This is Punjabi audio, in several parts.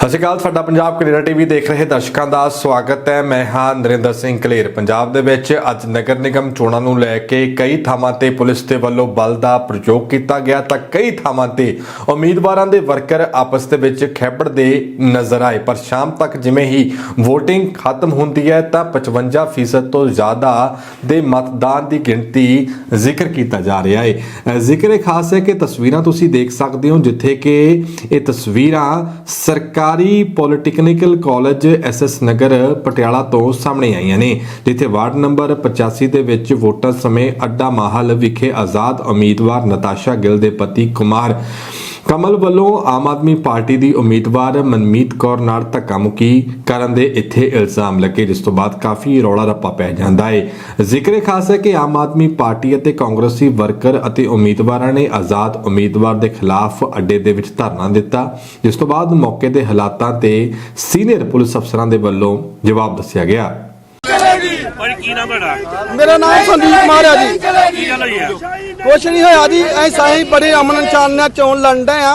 ਸਤਿ ਸ਼੍ਰੀ ਅਕਾਲ, ਤੁਹਾਡਾ ਪੰਜਾਬ ਕੈਨੇਡਾ ਟੀਵੀ ਦੇਖ ਰਹੇ ਦਰਸ਼ਕਾਂ ਦਾ ਸਵਾਗਤ ਹੈ। ਮੈਂ ਹਾਂ ਨਰਿੰਦਰ ਸਿੰਘ ਕਲੇਰ। ਪੰਜਾਬ ਦੇ ਵਿੱਚ ਅੱਜ ਨਗਰ ਨਿਗਮ ਚੋਣਾਂ ਨੂੰ ਲੈ ਕੇ ਕਈ ਥਾਵਾਂ ਤੇ ਪੁਲਿਸ ਦੇ ਵੱਲੋਂ ਬਲ ਦਾ ਪ੍ਰਯੋਗ ਕੀਤਾ ਗਿਆ ਤਾਂ ਕਈ ਥਾਵਾਂ ਤੇ ਉਮੀਦਵਾਰਾਂ ਦੇ ਵਰਕਰ ਆਪਸ ਦੇ ਵਿੱਚ ਖੈਬੜਦੇ ਨਜ਼ਰ ਆਏ। ਪਰ ਸ਼ਾਮ ਤੱਕ ਜਿਵੇਂ ਹੀ VOTING ਖਤਮ ਹੁੰਦੀ ਹੈ ਤਾਂ 55% ਤੋਂ ਜ਼ਿਆਦਾ ਦੇ ਮਤਦਾਨ ਦੀ ਗਿਣਤੀ ਜ਼ਿਕਰ ਕੀਤਾ ਜਾ ਰਿਹਾ ਹੈ। ਜ਼ਿਕਰ ਇਹ ਖਾਸ ਹੈ ਕਿ ਤਸਵੀਰਾਂ ਤੁਸੀਂ ਦੇਖ ਸਕਦੇ ਹੋ ਜਿੱਥੇ ਕਿ ਇਹ ਤਸਵੀਰਾਂ ਸਰਕਾਰ ਸਰਕਾਰੀ polytechnical college SS Nagar Patiala ਤੋਂ ਸਾਹਮਣੇ ਆਈਆਂ ਨੇ, ਜਿੱਥੇ ਵਾਰਡ ਨੰਬਰ 85 ਦੇ ਵਿੱਚ ਵੋਟਾਂ ਸਮੇਂ ਅੱਡਾ ਮਾਹਲ ਵਿਖੇ ਆਜ਼ਾਦ ਉਮੀਦਵਾਰ ਨਤਾਸ਼ਾ ਗਿੱਲ ਦੇ ਪਤੀ ਕੁਮਾਰ ਕਮਲ ਵੱਲੋਂ ਆਮ ਆਦਮੀ ਪਾਰਟੀ ਦੀ ਉਮੀਦਵਾਰ ਮਨਮੀਤ ਕੌਰ ਨਾਲ ਧੱਕਾਮੁੱਕੀ ਕਰਨ ਦੇ ਇੱਥੇ ਇਲਜ਼ਾਮ ਲੱਗੇ, ਜਿਸ ਤੋਂ ਬਾਅਦ ਕਾਫੀ ਰੌਲਾ ਰੱਪਾ ਪੈ ਜਾਂਦਾ ਹੈ ਜ਼ਿਕਰ ਇਹ ਖਾਸ ਹੈ ਕਿ ਆਮ ਆਦਮੀ ਪਾਰਟੀ ਅਤੇ ਕਾਂਗਰਸੀ ਵਰਕਰ ਅਤੇ ਉਮੀਦਵਾਰਾਂ ਨੇ ਆਜ਼ਾਦ ਉਮੀਦਵਾਰ ਦੇ ਖਿਲਾਫ ਅੱਡੇ ਦੇ ਵਿੱਚ ਧਰਨਾ ਦਿੱਤਾ, ਜਿਸ ਤੋਂ ਬਾਅਦ ਮੌਕੇ ਦੇ ਹਾਲਾਤਾਂ ਤੇ ਸੀਨੀਅਰ ਪੁਲਿਸ ਅਫਸਰਾਂ ਦੇ ਵੱਲੋਂ ਜਵਾਬ ਦੱਸਿਆ ਗਿਆ। ਭਾਈ ਕੀ ਨਾਮ ਤੁਹਾਡਾ? ਮੇਰਾ ਨਾਮ ਸੰਦੀਪ ਕੁਮਾਰ ਹੈ ਜੀ। ਕੀ ਗੱਲ ਹੋਈ ਆ? ਕੁਛ ਨਹੀਂ ਹੋਇਆ ਜੀ ਐ ਸਾਹੀਂ ਬੜੇ ਅਮਨ ਸ਼ਾਨ ਨਾਲ ਚੋਣ ਲੜਦੇ ਆ।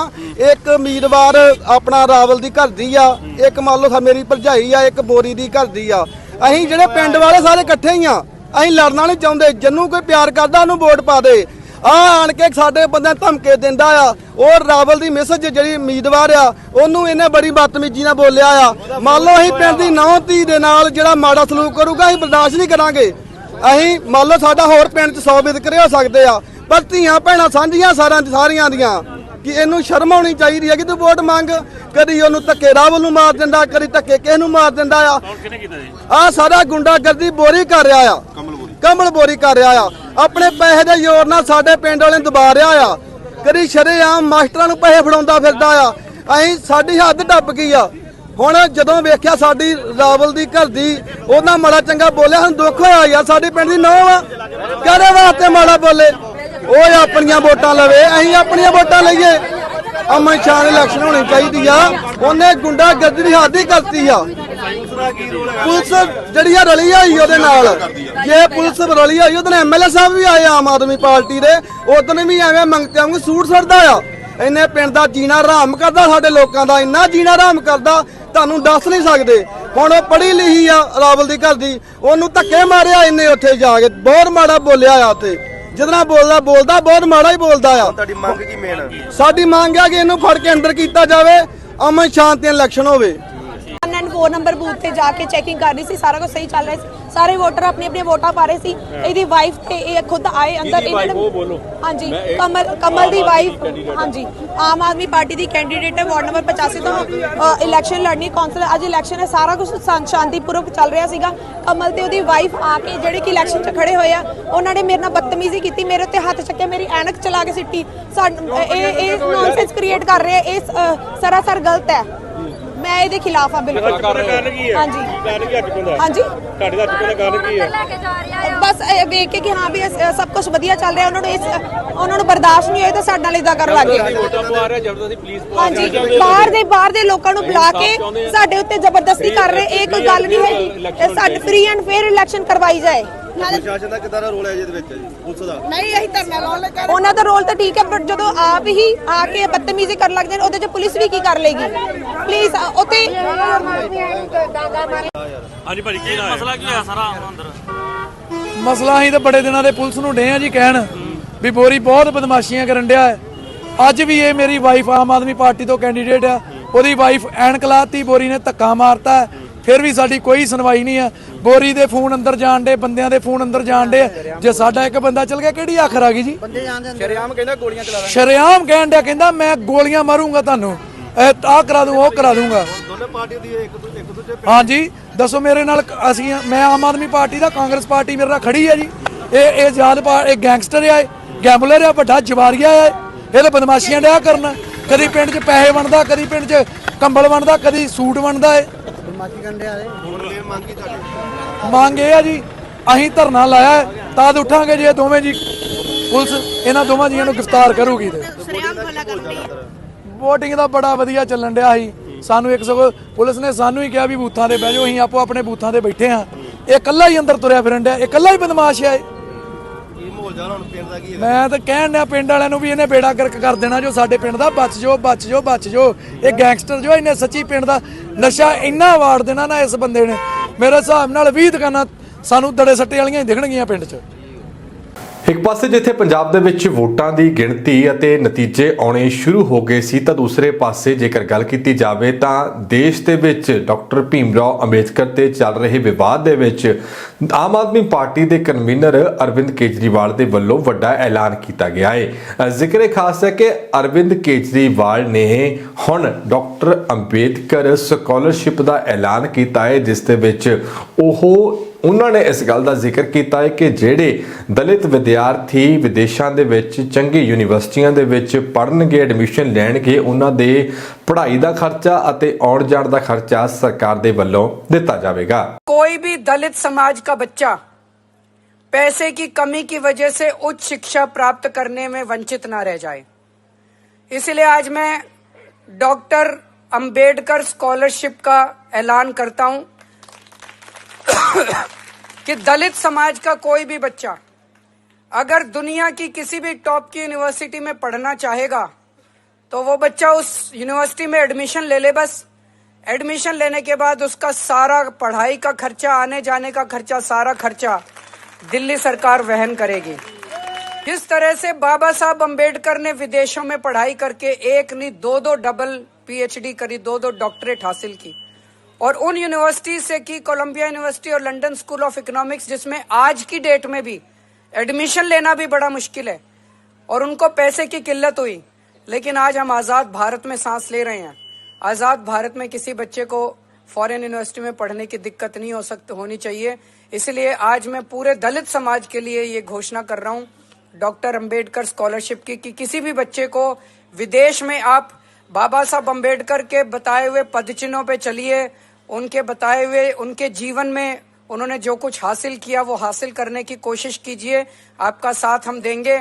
ਇੱਕ ਉਮੀਦਵਾਰ ਆਪਣਾ ਰਾਵਲ ਦੀ ਘਰ ਦੀ ਆ ਇੱਕ ਮੰਨ ਲਓ ਸਾ ਮੇਰੀ ਭਰਜਾਈ ਆ ਇੱਕ ਬੋਰੀ ਦੀ ਘਰ ਦੀ ਆ। ਅਸੀਂ ਜਿਹੜੇ ਪਿੰਡ ਵਾਲੇ ਸਾਰੇ ਇਕੱਠੇ ਹੀ ਆ ਅਸੀਂ ਲੜਨਾ ਨਹੀਂ ਚਾਹੁੰਦੇ ਜੰਨੂ ਕੋਈ ਪਿਆਰ ਕਰਦਾ ਉਹਨੂੰ ਵੋਟ ਪਾ ਦੇ। ਆ ਆਣ ਕੇ ਸਾਡੇ ਬੰਦੇ ਧਮਕੇ ਦਿੰਦਾ ਆ। ਉਹ ਰਾਵਲ ਦੀ ਮੈਸੇਜ ਜਿਹੜੀ ਉਮੀਦਵਾਰ ਆ ਉਹਨੂੰ ਇਹਨੇ ਬੜੀ ਬਦਤਮੀਜ਼ੀ ਨਾਲ ਬੋਲਿਆ ਆ। ਮੰਨ ਲਓ ਅਸੀਂ ਪਿੰਡ ਦੀ ਨੌ ਧੀ ਦੇ ਨਾਲ ਜਿਹੜਾ ਮਾੜਾ ਸਲੂਕ ਕਰੂਗਾ ਅਸੀਂ ਬਰਦਾਸ਼ਤ ਨਹੀਂ ਕਰਾਂਗੇ। ਅਸੀਂ ਮੰਨ ਲਓ ਸਾਡਾ ਹੋਰ ਪਿੰਡ 'ਚ 100 ਵਿਤਕਰੇ ਹੋ ਸਕਦੇ ਆ ਪਰ ਧੀਆਂ ਭੈਣਾਂ ਸਾਂਝੀਆਂ ਸਾਰਿਆਂ ਦੀ ਸਾਰੀਆਂ ਦੀਆਂ ਕਿ ਇਹਨੂੰ ਸ਼ਰਮ ਆਉਣੀ ਚਾਹੀਦੀ ਹੈ ਕਿ ਤੂੰ ਵੋਟ ਮੰਗ। ਕਦੀ ਉਹਨੂੰ ਧੱਕੇ ਰਾਵਲ ਨੂੰ ਮਾਰ ਦਿੰਦਾ ਕਦੀ ਧੱਕੇ ਕਿਸ ਨੂੰ ਮਾਰ ਦਿੰਦਾ ਆ। ਆ ਸਾਰਾ ਗੁੰਡਾਗਰਦੀ ਬੋਰੀ ਕਰ ਰਿਹਾ ਆ। ਕਮਲ ਬੋਰੀ ਕਰ ਰਿਹਾ ਆ। ਆਪਣੇ ਪੈਸੇ ਦੇ ਜ਼ੋਰ ਨਾਲ ਸਾਡੇ ਪਿੰਡ ਵਾਲੇ ਨੂੰ ਦਬਾ ਰਿਹਾ ਆ। ਕਦੀ ਸ਼ਰੇਆਮ ਮਾਸਟਰਾਂ ਨੂੰ ਪੈਸੇ ਫੜਾਉਂਦਾ ਫਿਰਦਾ ਆ। ਅਸੀਂ ਸਾਡੀ ਹੱਦ ਟੱਪ ਗਈ ਆ। ਹੁਣ ਜਦੋਂ ਵੇਖਿਆ ਸਾਡੀ ਰਾਵਲ ਦੀ ਘਰ ਦੀ, ਉਹਨਾਂ ਮਾੜਾ ਚੰਗਾ ਬੋਲਿਆ, ਹੁਣ ਦੁੱਖ ਹੋਇਆ ਯਾਰ, ਸਾਡੇ ਪਿੰਡ ਦੀ ਨੌਂ ਆ। ਕਦੇ ਵਾਸਤੇ ਮਾੜਾ ਬੋਲੇ? ਉਹ ਆਪਣੀਆਂ ਵੋਟਾਂ ਲਵੇ, ਅਸੀਂ ਆਪਣੀਆਂ ਵੋਟਾਂ ਲਈਏ। ਅਮਨ ਸ਼ਾਨ ਇਲੈਕਸ਼ਨ ਹੋਣੀ ਚਾਹੀਦੀ ਆ। ਉਹਨੇ ਗੁੰਡਾ ਗਰਦੀ ਦੀ ਹੱਦ ਹੀ ਕਰਤੀ ਆ। ਪੁਲਿਸ ਜਿਹੜੀ ਆ ਰਲੀ ਹੋਈ ਉਹਦੇ ਨਾਲ। ਜੇ ਪੁਲਿਸ ਰਲੀ ਹੋਈ ਉਹਦੇ ਨਾਲ ਐਮਐਲਏ ਸਾਹਿਬ ਵੀ ਆਏ ਆਮ ਆਦਮੀ ਪਾਰਟੀ ਦੇ। ਉਦੋਂ ਵੀ ਐਵੇਂ ਮੰਗਤੇ ਵਾਂਗੂ ਸੂਟ ਸੜਦਾ ਆ। ਇਹਨੇ ਪਿੰਡ ਦਾ ਜੀਣਾ ਹਰਾਮ ਕਰਦਾ ਸਾਡੇ ਲੋਕਾਂ ਦਾ ਇੰਨਾ ਜੀਣਾ ਹਰਾਮ ਕਰਦਾ ਤੁਹਾਨੂੰ ਦੱਸ ਨਹੀਂ ਸਕਦੇ। ਹੁਣ ਉਹ ਪੜ੍ਹੀ ਲਿਖੀ ਆ ਰਾਵਲ ਦੀ ਘਰ ਦੀ ਉਹਨੂੰ ਧੱਕੇ ਮਾਰਿਆ ਇਹਨੇ ਉੱਥੇ ਜਾ ਕੇ। ਬਹੁਤ ਮਾੜਾ ਬੋਲਿਆ ਆ ਉੱਥੇ। ਨਾਲ ਬੋਲਦਾ ਬੋਲਦਾ ਬਹੁਤ ਮਾੜਾ ਹੀ ਬੋਲਦਾ ਆ। ਤੁਹਾਡੀ ਮੰਗ ਕੀ ਮੇਨ ਸਾਡੀ ਮੰਗ ਆ ਕਿ ਇਹਨੂੰ ਫੜ ਕੇ ਅੰਦਰ ਕੀਤਾ ਜਾਵੇ ਅਮਨ ਸ਼ਾਂਤੀ ਇਲੈਕਸ਼ਨ ਹੋਵੇ। 4 ਨੰਬਰ ਬੂਥ ਤੇ ਜਾ ਕੇ ਚੈਕਿੰਗ ਕਰ ਰਹੀ ਸੀ ਸਾਰਾ ਕੁਝ ਸਹੀ ਚੱਲ ਰਿਹਾ ਸੀ। ਸਾਰੇ ਵੋਟਰ ਆਪਣੀ ਆਪਣੀ ਵੋਟਾਂ ਪਾ ਰਹੇ ਸੀ। ਇਹਦੀ ਵਾਈਫ ਤੇ ਇਹ ਖੁਦ ਆਏ ਅੰਦਰ ਇਹਨਾਂ ਨੇ ਹਾਂਜੀ ਕਮਲ ਕਮਲ ਦੀ ਵਾਈਫ ਹਾਂਜੀ। ਆਮ ਆਦਮੀ ਪਾਰਟੀ ਦੀ ਕੈਂਡੀਡੇਟ ਹੈ ਵਾਰਡ ਨੰਬਰ 85 ਤੋਂ ਇਲੈਕਸ਼ਨ ਲੜਨੀ ਕੌਂਸਲ ਅੱਜ ਇਲੈਕਸ਼ਨ ਹੈ ਸਾਰਾ ਕੁਝ ਸ਼ਾਂਤੀਪੂਰਵਕ ਚੱਲ ਰਿਹਾ ਸੀਗਾ। ਕਮਲ ਤੇ ਉਹਦੀ ਵਾਈਫ ਆ ਕੇ ਜਿਹੜੇ ਕਿ ਇਲੈਕਸ਼ਨ 'ਚ ਖੜੇ ਹੋਏ ਆ ਉਹਨਾਂ ਨੇ ਮੇਰੇ ਨਾਲ ਬਦਤਮੀਜ਼ੀ ਕੀਤੀ ਮੇਰੇ ਉੱਤੇ ਹੱਥ ਚੱਕਿਆ ਮੇਰੀ ਐਨਕ ਚਲਾ ਕੇ ਸਿੱਟੀ। ਇਹ ਇਹ ਨੌਨਸੈਂਸ ਕ੍ਰੀਏਟ ਕਰ ਰਹੇ ਆ ਇਹ ਸਰਾਸਰ ਗਲਤ ਹੈ। ਇਹਦੇ ਖਿਲਾਫ ਆ ਬਿਲਕੁਲ। ਕਾਰਨ ਕੀ ਹੈ? ਹਾਂਜੀ। ਕਾਰਨ ਕੀ ਅੱਜ ਕੋਲ ਹਾਂਜੀ। ਤੁਹਾਡੇ ਦਾ ਅੱਜ ਕੋਲ ਕਾਰਨ ਕੀ ਹੈ? ਬਸ ਇਹ ਵੇਖ ਕੇ ਕਿ ਹਾਂ ਵੀ ਸਭ ਕੁਝ ਵਧੀਆ ਚੱਲ ਰਿਹਾ ਉਹਨਾਂ ਨੂੰ ਇਸ ਉਹਨਾਂ ਨੂੰ ਬਰਦਾਸ਼ਤ ਨਹੀਂ ਹੋਇਆ ਤਾਂ ਸਾਡੇ ਨਾਲ ਇਦਾਂ ਕਰਨ ਲੱਗ ਗਏ। ਹਾਂਜੀ। ਬਾਹਰ ਦੇ ਬਾਹਰ ਦੇ ਲੋਕਾਂ ਨੂੰ ਬੁਲਾ ਕੇ ਸਾਡੇ ਉੱਤੇ ਜ਼ਬਰਦਸਤੀ ਕਰ ਰਹੇ ਇਹ ਕੋਈ ਗੱਲ ਨਹੀਂ ਹੈਗੀ। ਸਾਡੇ ਫ੍ਰੀ ਐਂਡ ਫੇਅਰ ਇਲੈਕਸ਼ਨ ਕਰਵਾਈ ਜਾਏ। ਪ੍ਰਸ਼ਾਸਨ ਦਾ ਕਿਦਾਂ ਦਾ ਰੋਲ ਹੈ ਜੀ ਇਹਦੇ ਵਿੱਚ? ਜੀ ਪੁਲਿਸ ਦਾ? ਨਹੀਂ ਅਸੀਂ ਧਰਨਾ ਲਾਉਣ ਲੱਗੇ ਉਹਨਾਂ ਦਾ ਰੋਲ ਤਾਂ ਠੀਕ ਹੈ ਪਰ ਜਦੋਂ ਆਪ ਹੀ ਆ ਕੇ ਬਦਤਮੀਜ਼ੀ ਕਰਨ ਲੱਗ ਜਾਣ ਉਹਦੇ 'ਚ ਪੁਲਿਸ ਵੀ ਕੀ ਕਰ ਲੇਗੀ ਪਲੀਜ਼ ਉੱਥੇ ਹਾਂਜੀ ਭਾਜੀ ਕੀ ਨਾਮ ਮਸਲਾ ਕੀ ਹੋਇਆ ਸਾਰਾ ਅੰਦਰ? ਮਸਲਾ ਅਸੀਂ ਤਾਂ ਬੜੇ ਦਿਨਾਂ ਦੇ ਪੁਲਿਸ ਨੂੰ ਡੇ ਆ ਜੀ ਕਹਿਣ ਵੀ ਬੋਰੀ ਬਹੁਤ ਬਦਮਾਸ਼ੀਆਂ ਕਰਨ ਡਿਆ ਹੈ। ਅੱਜ ਵੀ ਇਹ ਮੇਰੀ ਵਾਈਫ ਆਮ ਆਦਮੀ ਪਾਰਟੀ ਤੋਂ ਕੈਂਡੀਡੇਟ ਆ। ਉਹਦੀ ਵਾਈਫ ਐਨਕ ਲਾਤੀ ਬੋਰੀ ਨੇ ਧੱਕਾ ਮਾਰਤਾ ਹੈ। ਫਿਰ ਵੀ ਸਾਡੀ ਕੋਈ ਸੁਣਵਾਈ ਨਹੀਂ ਆ ਬੋਰੀ ਦੇ ਫੋਨ ਅੰਦਰ ਜਾਣ ਦੇ ਬੰਦਿਆਂ ਦੇ ਫੋਨ ਅੰਦਰ ਜਾਣ ਦੇ ਜੇ ਸਾਡਾ ਇੱਕ ਬੰਦਾ ਚਲ ਗਿਆ ਕਿਹੜੀ ਆਖਰ ਆ ਗਈ ਜੀ? ਸ਼ਰਿਆਮ ਕਹਿੰਦਾ ਗੋਲੀਆਂ ਚਲਾ ਸ਼ਰੇਆਮ ਕਹਿਣ ਡਿਆ ਕਹਿੰਦਾ ਮੈਂ ਗੋਲੀਆਂ ਮਾਰੂੰਗਾ ਤੁਹਾਨੂੰ। ਇਹ ਆਹ ਕਰਾ ਦੂੰ ਉਹ ਕਰਾ ਦੂੰਗਾ। ਦੋਨੇ ਪਾਰਟੀ ਦੀ ਇੱਕ ਦੂਜੇ ਇੱਕ ਦੂਜੇ ਹਾਂਜੀ ਦੱਸੋ ਮੇਰੇ ਨਾਲ ਅਸੀਂ ਮੈਂ ਆਮ ਆਦਮੀ ਪਾਰਟੀ ਦਾ ਕਾਂਗਰਸ ਪਾਰਟੀ ਮੇਰੇ ਨਾਲ ਖੜੀ ਹੈ ਜੀ। ਇਹ ਇਹ ਆਜ਼ਾਦ ਪਾ ਇਹ ਗੈਂਗਸਟਰ ਆ ਇਹ ਗੈਂਬਲਰ ਆ ਵੱਡਾ ਜਵਾਰੀਆ ਆ ਇਹ। ਇਹ ਤਾਂ ਬਦਮਾਸ਼ੀਆਂ ਡਿਆ ਕਰਨ। ਕਦੀ ਪਿੰਡ 'ਚ ਪੈਸੇ ਵੰਡਦਾ ਕਦੀ ਪਿੰਡ 'ਚ ਕੰਬਲ ਵੰਡਦਾ ਕਦੀ ਸੂਟ ਵੰਡਦਾ ਏ ਹੁਣ ਮੇਨ ਮੰਗ ਕੀ ਤੁਹਾਡੀ। ਮੰਗ ਇਹ ਆ ਜੀ ਅਸੀਂ ਧਰਨਾ ਲਾਇਆ ਤਦ ਉੱਠਾਂਗੇ ਜੇ ਇਹ ਦੋਵੇਂ ਜੀ। ਪੁਲਿਸ ਇਹਨਾਂ ਦੋਵਾਂ ਜੀਆਂ ਨੂੰ ਗ੍ਰਿਫਤਾਰ ਕਰੂਗੀ ਤੇ। VOTING ਦਾ ਬੜਾ ਵਧੀਆ ਚੱਲਣ ਡਿਆ ਸੀ। ਸਾਨੂੰ ਇੱਕ ਸਗੋਂ ਪੁਲਿਸ ਨੇ ਸਾਨੂੰ ਹੀ ਕਿਹਾ ਵੀ ਬੂਥਾਂ ਤੇ ਬਹਿ ਜਾਓ ਅਸੀਂ ਆਪੋ ਆਪਣੇ ਬੂਥਾਂ ਤੇ ਬੈਠੇ ਹਾਂ। ਇਹ ਇਕੱਲਾ ਹੀ ਅੰਦਰ ਤੁਰਿਆ ਫਿਰਨ ਡਿਆ ਇਹ ਇਕੱਲਾ ਹੀ ਬਦਮਾਸ਼ ਆ ਇਹ। ਜਾਣਾ ਹੁਣ ਪਿੰਡ ਦਾ ਕੀ ਹੈ? ਮੈਂ ਤਾਂ ਕਹਿਣ ਡਿਆ ਪਿੰਡ ਵਾਲਿਆਂ ਨੂੰ ਵੀ ਇਹਨੇ ਬੇੜਾ ਗਰਕ ਕਰ ਦੇਣਾ ਜੋ ਸਾਡੇ ਪਿੰਡ ਦਾ। ਬਚ ਜੋ ਬਚ ਜੋ ਬਚ ਜੋ ਇਹ ਗੈਂਗਸਟਰ ਜੋ ਇਹਨੇ ਸੱਚੀ ਪਿੰਡ ਦਾ ਨਸ਼ਾ ਇੰਨਾ ਵਾੜ ਦੇਣਾ ਨਾ ਇਸ ਬੰਦੇ ਨੇ। ਮੇਰੇ ਹਿਸਾਬ ਨਾਲ 20 ਦੁਕਾਨਾਂ ਸਾਨੂੰ ਦੜੇ ਸੱਟੇ ਵਾਲੀਆਂ ਹੀ ਦਿਖਣਗੀਆਂ ਪਿੰਡ 'ਚ। ਇੱਕ ਪਾਸੇ ਜਿੱਥੇ ਪੰਜਾਬ ਦੇ ਵਿੱਚ ਵੋਟਾਂ ਦੀ ਗਿਣਤੀ ਅਤੇ ਨਤੀਜੇ ਆਉਣੇ ਸ਼ੁਰੂ ਹੋ ਗਏ ਸੀ ਤਾਂ ਦੂਸਰੇ ਪਾਸੇ ਜੇਕਰ ਗੱਲ ਕੀਤੀ ਜਾਵੇ ਤਾਂ ਦੇਸ਼ ਦੇ ਵਿੱਚ ਡਾਕਟਰ ਭੀਮਰਾਓ ਅੰਬੇਦਕਰ ਤੇ ਚੱਲ ਰਹੇ ਵਿਵਾਦ ਦੇ ਵਿੱਚ ਆਮ ਆਦਮੀ ਪਾਰਟੀ ਦੇ ਕਨਵੀਨਰ ਅਰਵਿੰਦ ਕੇਜਰੀਵਾਲ ਦੇ ਵੱਲੋਂ ਵੱਡਾ ਐਲਾਨ ਕੀਤਾ ਗਿਆ ਹੈ ਅ, ਜ਼ਿਕਰ ਇਹ ਖਾਸ ਹੈ ਕਿ ਅਰਵਿੰਦ ਕੇਜਰੀਵਾਲ ਨੇ ਹੁਣ ਡਾਕਟਰ ਅੰਬੇਦਕਰ ਸਕਾਲਰਸ਼ਿਪ ਦਾ ਐਲਾਨ ਕੀਤਾ ਹੈ ਜਿਸ ਦੇ ਵਿੱਚ ਉਹ ਉਹਨਾਂ ਨੇ ਇਸ ਗੱਲ ਦਾ ਜ਼ਿਕਰ ਕੀਤਾ ਹੈ ਕਿ ਜਿਹੜੇ ਦਲਿਤ ਵਿਦਿਆਰਥੀ ਵਿਦੇਸ਼ਾਂ ਦੇ ਵਿੱਚ ਚੰਗੀ ਯੂਨੀਵਰਸਿਟੀਆਂ ਦੇ ਵਿੱਚ ਪੜ੍ਹਨਗੇ ਐਡਮਿਸ਼ਨ ਲੈਣਗੇ ਉਹਨਾਂ ਦੇ ਪੜ੍ਹਾਈ ਦਾ ਖਰਚਾ ਅਤੇ ਆਉਣ ਜਾਣ ਦਾ ਖਰਚਾ ਸਰਕਾਰ ਦੇ ਵੱਲੋਂ ਦਿੱਤਾ ਜਾਵੇਗਾ कोई भी दलित समाज का बच्चा पैसे की कमी की वजह से उच्च शिक्षा प्राप्त करने में वंचित ना रह जाए इसलिए आज मैं डॉक्टर अंबेडकर स्कॉलरशिप का ऐलान करता हूं कि दलित समाज का कोई भी बच्चा अगर दुनिया की किसी भी टॉप की यूनिवर्सिटी में पढ़ना चाहेगा तो वो बच्चा उस यूनिवर्सिटी में एडमिशन ले ले बस। एडमिशन लेने के बाद उसका सारा पढ़ाई का खर्चा आने जाने का खर्चा, सारा खर्चा दिल्ली सरकार वहन करेगी। जिस तरह से बाबा साहब अंबेडकर ने विदेशों में पढ़ाई करके एक नहीं दो दो डबल पीएचडी करी दो दो डॉक्टरेट हासिल की। और उन यूनिवर्सिटी से की कोलंबिया यूनिवर्सिटी और लंदन स्कूल ऑफ़ इकोनॉमिक्स जिसमें आज की डेट में भी एडमिशन लेना भी बड़ा मुश्किल है और उनको पैसे की किल्लत हुई, लेकिन आज हम आज़ाद भारत में सांस ले रहे हैं। आज़ाद भारत में किसी बच्चे को फॉरेन यूनिवर्सिटी में पढ़ने की दिक्कत नहीं हो सकती होनी चाहिए। इसलिए आज मैं पूरे दलित समाज के लिए ये घोषणा कर रहा हूँ, डॉक्टर अंबेडकर स्कॉलरशिप की, कि किसी भी बच्चे को विदेश में आप बाबा साहब अंबेडकर के बताए हुए पदचिन्हों पे चलिए उनके बताए हुए उनके जीवन में उन्होंने जो कुछ हासिल किया वो हासिल करने की कोशिश कीजिए आपका साथ हम देंगे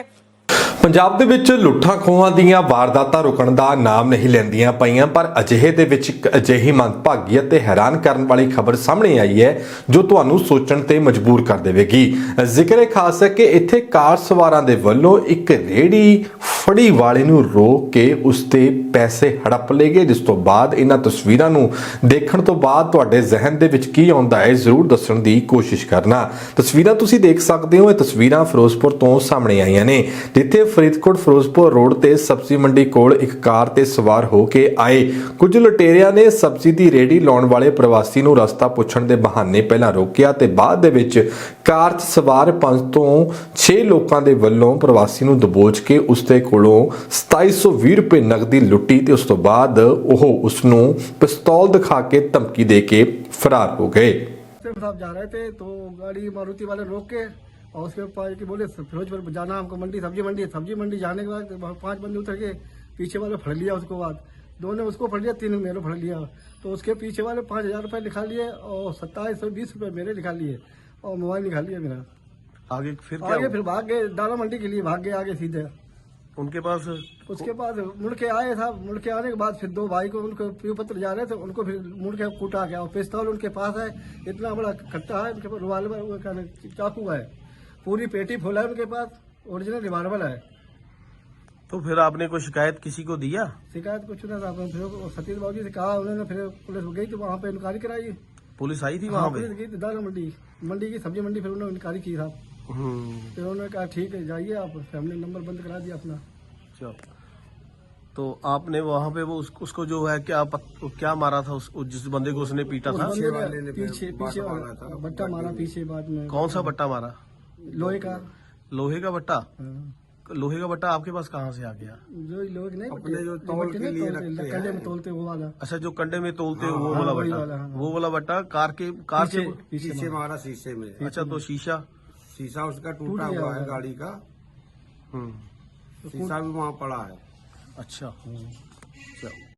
ਪੰਜਾਬ ਦੇ ਵਿੱਚ ਲੁੱਟਾਂ ਖੋਹਾਂ ਦੀਆਂ ਵਾਰਦਾਤਾਂ ਰੁਕਣ ਦਾ ਨਾਮ ਨਹੀਂ ਲੈਂਦੀਆਂ ਪਈਆਂ ਪਰ ਅਜਿਹੇ ਦੇ ਵਿੱਚ ਇੱਕ ਅਜਿਹੀ ਮੰਦਭਾਗੀ ਅਤੇ ਹੈਰਾਨ ਕਰਨ ਵਾਲੀ ਖਬਰ ਸਾਹਮਣੇ ਆਈ ਹੈ ਜੋ ਤੁਹਾਨੂੰ ਸੋਚਣ ਤੇ ਮਜਬੂਰ ਕਰ ਦੇਵੇਗੀ ਜ਼ਿਕਰ ਇਹ ਖਾਸ ਹੈ ਕਿ ਇੱਥੇ ਕਾਰ ਸਵਾਰਾਂ ਦੇ ਵੱਲੋਂ ਇੱਕ ਰੇੜੀ ਫੜੀ ਵਾਲੇ ਨੂੰ ਰੋਕ ਕੇ ਉਸ ਤੇ ਪੈਸੇ ਹੜਪ ਲਏ ਗਏ, ਜਿਸ ਤੋਂ ਬਾਅਦ ਇਹਨਾਂ ਤਸਵੀਰਾਂ ਨੂੰ ਦੇਖਣ ਤੋਂ ਬਾਅਦ ਤੁਹਾਡੇ ਜ਼ਿਹਨ ਦੇ ਵਿੱਚ ਕੀ ਆਉਂਦਾ ਹੈ, ਜ਼ਰੂਰ ਦੱਸਣ ਦੀ ਕੋਸ਼ਿਸ਼ ਕਰਨਾ। ਤਸਵੀਰਾਂ ਤੁਸੀਂ ਦੇਖ ਸਕਦੇ ਹੋ, ਇਹ ਤਸਵੀਰਾਂ ਫਿਰੋਜ਼ਪੁਰ ਤੋਂ ਸਾਹਮਣੇ ਆਈਆਂ ਨੇ, ਜਿੱਥੇ ਫਰੀਦਕੋਟ ਫਿਰੋਜ਼ਪੁਰ ਰੋਡ ਤੇ ਸਬਜ਼ੀ ਮੰਡੀ ਕੋਲ ਇੱਕ ਕਾਰ ਤੇ ਸਵਾਰ ਹੋ ਕੇ ਆਏ। ਕੁਝ ਲੁਟੇਰਿਆਂ ਨੇ ਸਬਜ਼ੀ ਦੀ ਰੇੜੀ ਲਾਉਣ ਵਾਲੇ ਪ੍ਰਵਾਸੀ ਨੂੰ ਰਸਤਾ ਪੁੱਛਣ ਦੇ ਬਹਾਨੇ ਪਹਿਲਾਂ ਰੋਕਿਆ ਤੇ ਬਾਅਦ ਦੇ ਵਿੱਚ ਕਾਰ 'ਚ ਸਵਾਰ ਪੰਜ ਤੋਂ 6 ਲੋਕਾਂ ਦੇ ਵੱਲੋਂ ਪ੍ਰਵਾਸੀ ਨੂੰ ਦਬੋਚ ਕੇ ਉਸ ਦੇ ਕੋਲੋਂ 2720 ਰੁਪਏ ਨਕਦੀ ਲੁੱਟੀ ਤੇ ਉਸ ਤੋਂ ਬਾਅਦ ਉਹ ਉਸ ਨੂੰ ਪਿਸਤੌਲ ਦਿਖਾ ਕੇ ਧਮਕੀ ਦੇ ਕੇ ਫਰਾਰ ਹੋ ਗਏ सिर्फ साहब जा रहे थे तो गाड़ी मारुति वाले रोक के और उसके ऊपर के बोले फिरोजपुर जाना हमको मंडी सब्जी मंडी सब्जी मंडी जाने के बाद वहाँ पांच बंदे उतर के पीछे वाले फड़ लिया उसको बाद दो ने उसको फड़ लिया तीन मेरे फड़ लिया तो उसके पीछे वाले पाँच हजार रुपये लिखा लिए और सत्ताईस सौ बीस रुपये मेरे लिखा लिए और मोबाइल निकाल लिया मेरा आगे फिर क्या आगे हुआ? फिर भाग गए दाना मंडी के लिए भाग गए आगे सीधे उनके पास उसके बाद मुड़ के आए था मुड़ के आने के बाद फिर दो भाई को उनको प्रिय पत्र जा रहे थे उनको फिर मुड़ के कूटा गया। और पिस्तौल उनके पास है इतना बड़ा खट्टा है उनके पास रिवाल्वर चाकू है। पूरी पेटी फुल है उनके पास ओरिजिनल रिवाल्वर है। तो फिर आपने कोई शिकायत किसी को दिया? शिकायत कुछ ना था फिर सतीश बाबू जी से कहा उन्होंने फिर पुलिस गई तो वहाँ पे इंक्वायरी कराई। पुलिस आई थी हाँ, वहाँ पे? गई थी मंडी मंडी की सब्ज़ी मंडी फिर उन्होंने इंक्वायरी की था। फिर उन्होंने कहा ठीक है जाइए आप फैमिली नंबर बंद करा दिया अपना। चलो तो आपने वहाँ पे वो उस, उसको जो है क्या पत, क्या मारा था उस, उस जिस बंदे को उसने पीटा उस था? बंदे ने पीछे पीछे वाला बट्टा मारा पीछे बाद में। कौन सा बट्टा मारा? लोहे का। लोहे का बट्टा? हाँ। लोहे का बट्टा आपके पास कहाँ से आ गया? जो लोग नहीं अपने जो तौल के लिए कंडे में तोलते वो वाला। अच्छा जो कंडे में तोलते हो वो हाँ, वाला बट्टा। हाँ। वो वाला बट्टा कार के कार पीछे के पीछे मारा। मारा शीशे में। अच्छा तो शीशा? शीशा उसका टूट टूटा गया हुआ है होगा। गाड़ी का हम्म शीशा भी वहाँ पड़ा है अच्छा चलो